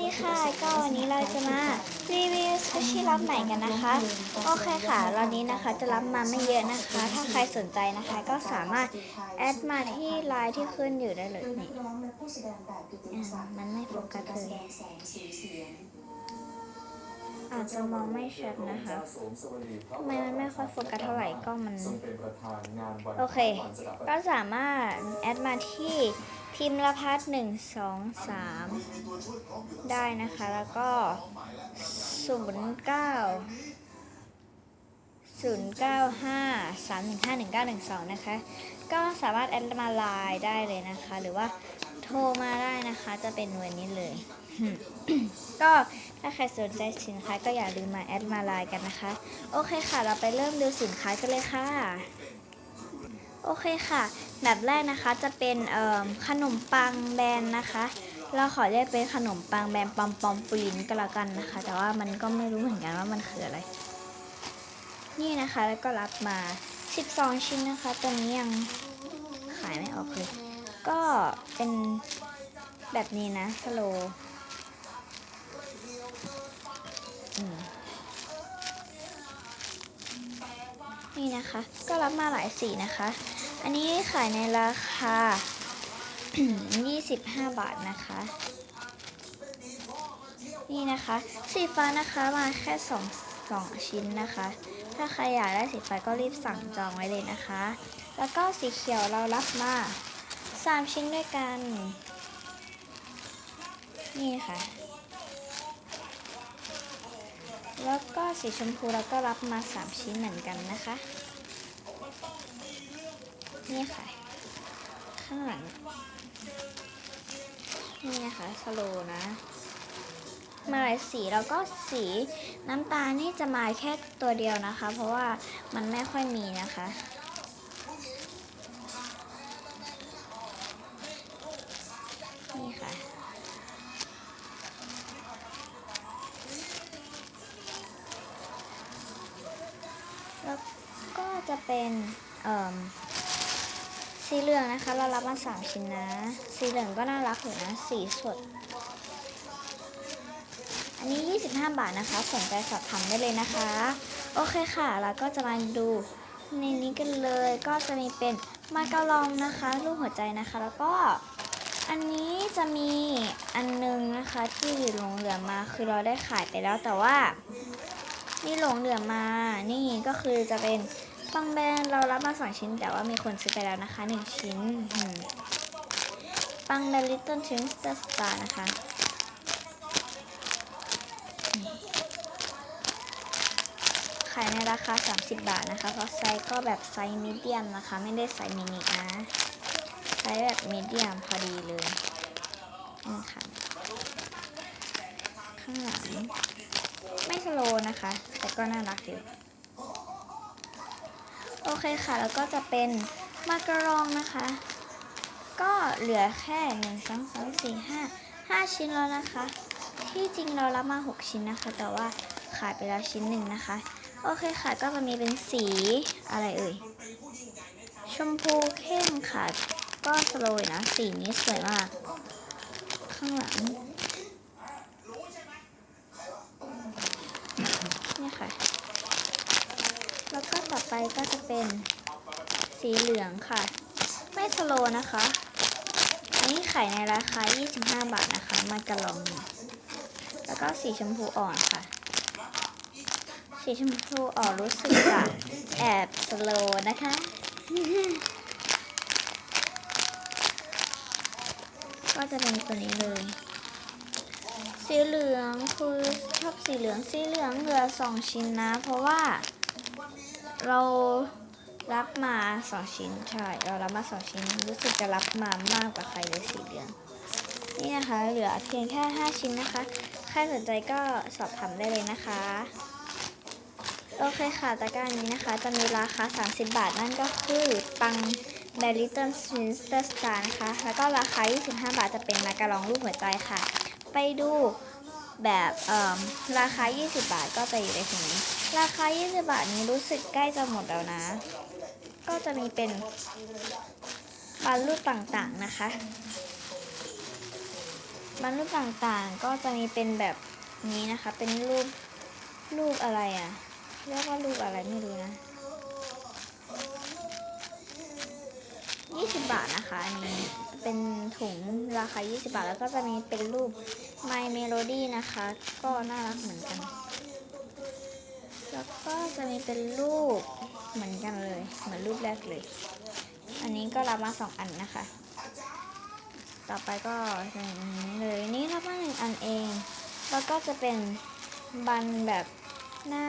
ดีค่ะ ก็วันนี้เราจะมารีวิวซูชิรับใหม่กันนะคะ โอเคค่ะรอบนี้นะคะจะรับมาไม่เยอะนะคะ ถ้าใครสนใจนะคะ ก็สามารถแอดมาที่ไลน์ที่ขึ้นอยู่ได้เลยนี่อ่ามันไม่โฟกัสเลยอาจจะมองไม่ชัดนะคะทำไมมันไม่ค่อยโฟกัสเท่าไหร่ก็มัน โอเค ก็สามารถแอดมาที่ พิมพ์ละพัฒหนึ่งสองสามได้นะคะแล้วก็ศูนย์เก้าศูนย์เก้าห้าสามหนึ่งห้าหนึ่งเก้าหนึ่งสองนะคะ ก็สามารถแอดมาไลน์ได้เลยนะคะ หรือว่าโทรมาได้นะคะจะเป็นวันนี้เลย ก็ถ้าใครสนใจสินค้าก็อย่าลืมมาแอดมาไลน์กันนะคะ โอเคค่ะ เราไปเริ่มดูสินค้ากันเลยค่ะ โอเคค่ะ แบบแรกนะคะจะเป็นขนมปังแบนนะคะ เราขอเรียกเป็นขนมปังแบนปอมปอมปลินก็แล้วกันนะคะ แต่ว่ามันก็ไม่รู้เหมือนกันว่ามันคืออะไร นี่นะคะแล้วก็รับมา 12 ชิ้นนะคะตัวนี้ยังขายไม่ออกเลยก็เป็นแบบนี้นะสโลนี่นะคะ ก็รับมาหลายสีนะคะ อันนี้ขายในราคา 25 บาทนะคะ นี่นะคะ สีฟ้านะคะมาแค่2 2ชิ้นนะคะ ถ้าใครอยากได้สีฟ้าก็รีบสั่งจองไว้เลยนะคะ แล้วก็สีเขียวเรารับมา 3 ชิ้นด้วยกัน นี่ค่ะ แล้วก็สีชมพูเราก็รับมา 3 ชิ้นเหมือนกันนะคะ นี่ค่ะ ข้างหลัง นี่นะคะสโลนะ มาหลายสีแล้วก็สีน้ำตาลนี่จะมาแค่ตัวเดียวนะคะ เพราะว่ามันไม่ค่อยมีนะคะ เหลืองนะคะ เรารับมาสามชิ้นนะ สีเหลืองก็น่ารักอยู่นะ สีสด อันนี้ 25 บาทนะคะ สนใจสอบถามได้เลยนะคะ โอเคค่ะแล้วก็จะมาดูในนี้กันเลย ก็จะมีเป็นมาการองนะคะ รูปหัวใจนะคะ แล้วก็อันนี้จะมีอันนึงนะคะที่หลงเหลือมาคือเราได้ขายไปแล้วแต่ว่านี่หลงเหลือมา นี่ก็คือจะเป็น ปังแบนเรารับมาสองชิ้น แต่ว่ามีคนซื้อไปแล้วนะคะหนึ่งชิ้นอืมปังแบนลิตเติ้ลชินสเตอร์สตาร์นะคะขายในราคา 30 บาทนะคะ เพราะไซส์ก็แบบไซส์มีเดียมนะคะ ไม่ได้ไซส์มินินะ ไซส์แบบมีเดียมพอดีเลยนี่ค่ะ ข้างหลังไม่สโลนะคะ แต่ก็น่ารักอยู่ โอเคค่ะ แล้วก็จะเป็นมากรองนะคะ ก็เหลือแค่หนึ่งสองสามสี่ห้าห้าชิ้นแล้วนะคะ ที่จริงเรารับมาหกชิ้นนะคะ แต่ว่าขายไปแล้วชิ้นหนึ่งนะคะ โอเคค่ะ ก็จะมีเป็นสีอะไรเอ่ย ชมพูเข้มค่ะ ก็สโลว์อยู่นะ สีนี้สวยมาก ข้างหลัง เนี่ยค่ะ แล้วก็ต่อ ไปก็จะเป็นสีเหลืองค่ะ ไม่สโลนะคะ อันนี้ขายในราคา 25 บาทนะคะ มากระลองแล้วก็สีชมพูอ่อนค่ะ สีชมพูอ่อนรู้สึกจะแอบสโลนะคะ ก็จะเป็นตัวนี้เลยสีเหลืองคือชอบสีเหลืองสีเหลืองเหลือสองชิ้นนะ เพราะว่า เรารับมาสองชิ้นใช่เรารับมาสองชิ้นรู้สึกจะรับมามากกว่าใครเลยสี่เหลืองนี่นะคะเหลือเพียงแค่ห้าชิ้นนะคะใครสนใจก็สอบถามได้เลยนะคะโอเคค่ะตะกร้านี้นะคะ จะมีราคา 30 บาทนั่นก็คือปังเบลลิตันสวินสเตอร์สตาร์นะคะ แล้วก็ราคา 25 บาทจะเป็นมาการองรูปหัวใจค่ะ ไปดูแบบเออราคา 20 บาทก็จะอยู่ในถุงนี้ ราคา 20 บาทนี้รู้สึกใกล้จะหมดแล้วนะ ก็จะมีเป็นบาลลูนต่างๆนะคะบรรรูปต่างๆ ก็จะมีเป็นแบบนี้นะคะ เป็นรูปรูปอะไรอะ่ะ เรียกว่ารูปอะไรไม่รู้นะ20 บาทนะคะอันนี้เป็นถุงราคา 20 บาท แล้วก็จะมีเป็นรูป My Melody นะคะ ก็น่ารักเหมือนกัน แล้วก็จะมีเป็นรูปเหมือนกันเลย เหมือนรูปแรกเลย อันนี้ก็รับมาสองอันนะคะ ต่อไปก็อย่างนี้เลยนี่รับมาหนึ่งอันเอง แล้วก็จะเป็นบันแบบหน้า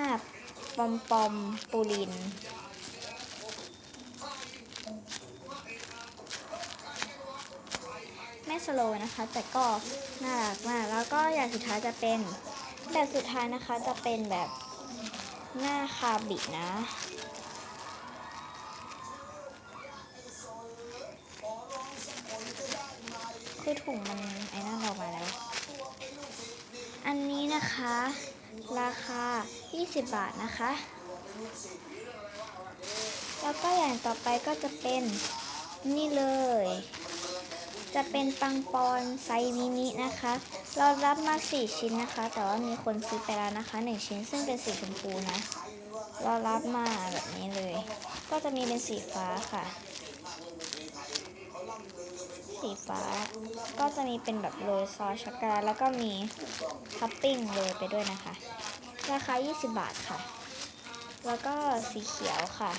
ปอมปอมปูลินไม่สโลนะคะ แต่ก็น่ารักมาก แล้วก็อย่างสุดท้ายจะเป็นแบบสุดท้ายนะคะจะเป็นแบบ หน้าคาบินะ คือถุงมันไอ้นั่นออกมาแล้ว อันนี้นะคะ ราคา 20 บาทนะคะ แล้วก็อย่างต่อไปก็จะเป็นนี่เลย จะเป็นปังปอนไซมินินะคะ เรารับมา 4 ชิ้นนะคะ แต่ว่ามีคนซื้อไปแล้วนะคะ 1 ชิ้นซึ่งเป็นสีชมพูนะ เรารับมาแบบนี้เลย ก็จะมีเป็นสีฟ้าค่ะ สีฟ้าก็จะมีเป็นแบบโรยซอสช็อกโกแลตแล้วก็มีท็อปปิ้งโรยไปด้วยนะคะ ราคา 20 บาทค่ะ แล้วก็สีเขียวค่ะ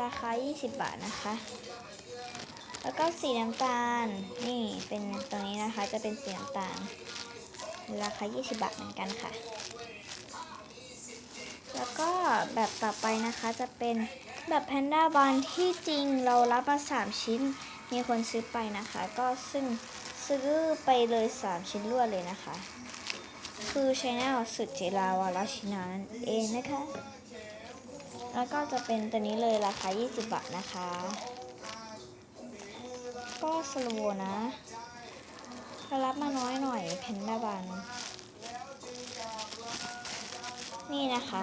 ราคา 20 บาทนะคะ แล้วก็สีน้ำตาล นี่เป็นตรงนี้นะคะจะเป็นสีน้ำตาล ราคา 20 บาทเหมือนกันค่ะ แล้วก็แบบต่อไปนะคะจะเป็นแบบแพนด้าบานที่จริงเรารับมา 3 ชิ้น มีคนซื้อไปนะคะ ก็ซึ่งซื้อไปเลย 3 ชิ้นรวดเลยนะคะ คือชแนลสุดเจราวาราชินานั่นเองนะคะ แล้วก็จะเป็นตัวนี้เลยราคา 20 บาทนะคะ ก็สโลว์นะรารับมาน้อยหน่อยแพนด้าบัน นี่นะคะ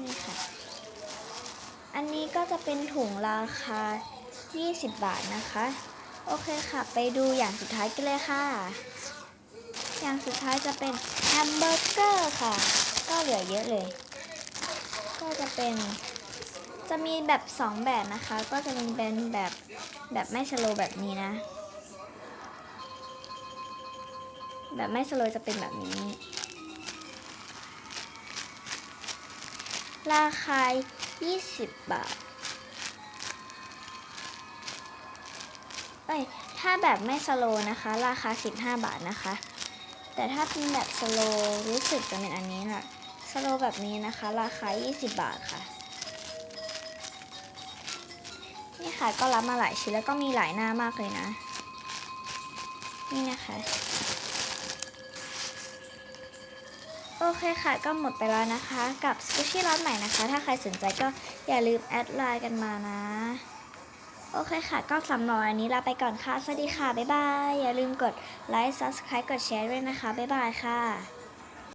นี่ค่ะ อันนี้ก็จะเป็นถุงราคา 20 บาทนะคะ โอเคค่ะ ไปดูอย่างสุดท้ายกันเลยค่ะ อย่างสุดท้ายจะเป็นแฮมเบอร์เกอร์ค่ะ ก็เหลือเยอะเลย ก็จะเป็นจะมีแบบ 2 แบบนะคะ ก็จะมีเป็นแบบแบบไม่สโลว์แบบนี้นะ แบบไม่สโลว์จะเป็นแบบนี้ ราคา 20 บาท เอ้ย ถ้าแบบไม่สโลว์นะคะ ราคา 15 บาทนะคะ แต่ถ้าเป็นแบบสโลรู้สึกจะเป็นอันนี้แหละสโลแบบนี้นะคะ ราคา 20 บาทค่ะ นี่ค่ะก็รับมาหลายชิ้นแล้วก็มีหลายหน้ามากเลยนะ นี่นะคะโอเคค่ะ ก็หมดไปแล้วนะคะ กับสกูชี่ร้านใหม่นะคะ ถ้าใครสนใจก็อย่าลืมแอดไลน์กันมานะ โอเคค่ะ ก็สำหรับวันนี้ลาไปก่อนค่ะ สวัสดีค่ะ บ๊ายบาย อย่าลืมกดไลค์ Subscribe กดแชร์ด้วยนะคะ บ๊ายบายค่ะ